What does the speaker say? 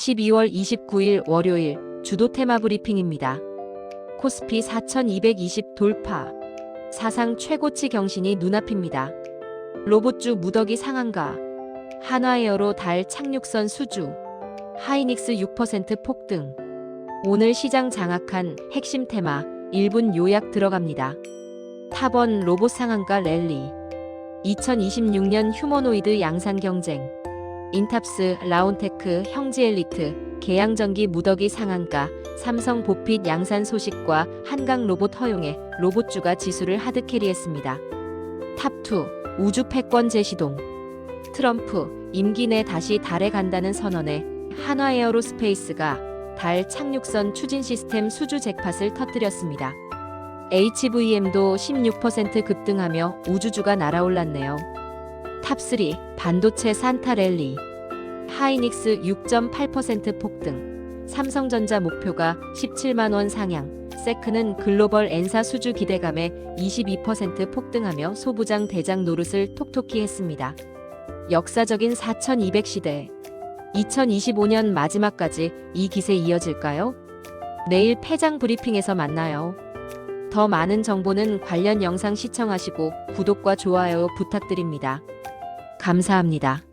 12월 29일 월요일 주도 테마 브리핑입니다. 코스피 4220 돌파. 사상 최고치 경신이 눈앞입니다. 로봇주 무더기 상한가. 한화에어로 달 착륙선 수주. 하이닉스 6% 폭등. 오늘 시장 장악한 핵심 테마 1분 요약 들어갑니다. 탑원 로봇 상한가 랠리. 2026년 휴머노이드 양산 경쟁. 인탑스, 라온테크, 형지엘리트, 계양전기 무더기 상한가, 삼성 보핏 양산 소식과 한강 로봇 허용에 로봇주가 지수를 하드캐리했습니다. 탑2 우주 패권 재시동 트럼프 임기 내 다시 달에 간다는 선언에 한화에어로스페이스가 달 착륙선 추진 시스템 수주 잭팟을 터뜨렸습니다. HVM도 16% 급등하며 우주주가 날아올랐네요. 탑3 반도체 산타랠리 하이닉스 6.8% 폭등 삼성전자 목표가 17만 원 상향 세크는 글로벌 엔사 수주 기대감에 22% 폭등하며 소부장 대장 노릇을 톡톡히 했습니다. 역사적인 4200 시대 2025년 마지막까지 이 기세 이어질까요? 내일 패장 브리핑에서 만나요. 더 많은 정보는 관련 영상 시청하시고 구독과 좋아요 부탁드립니다. 감사합니다.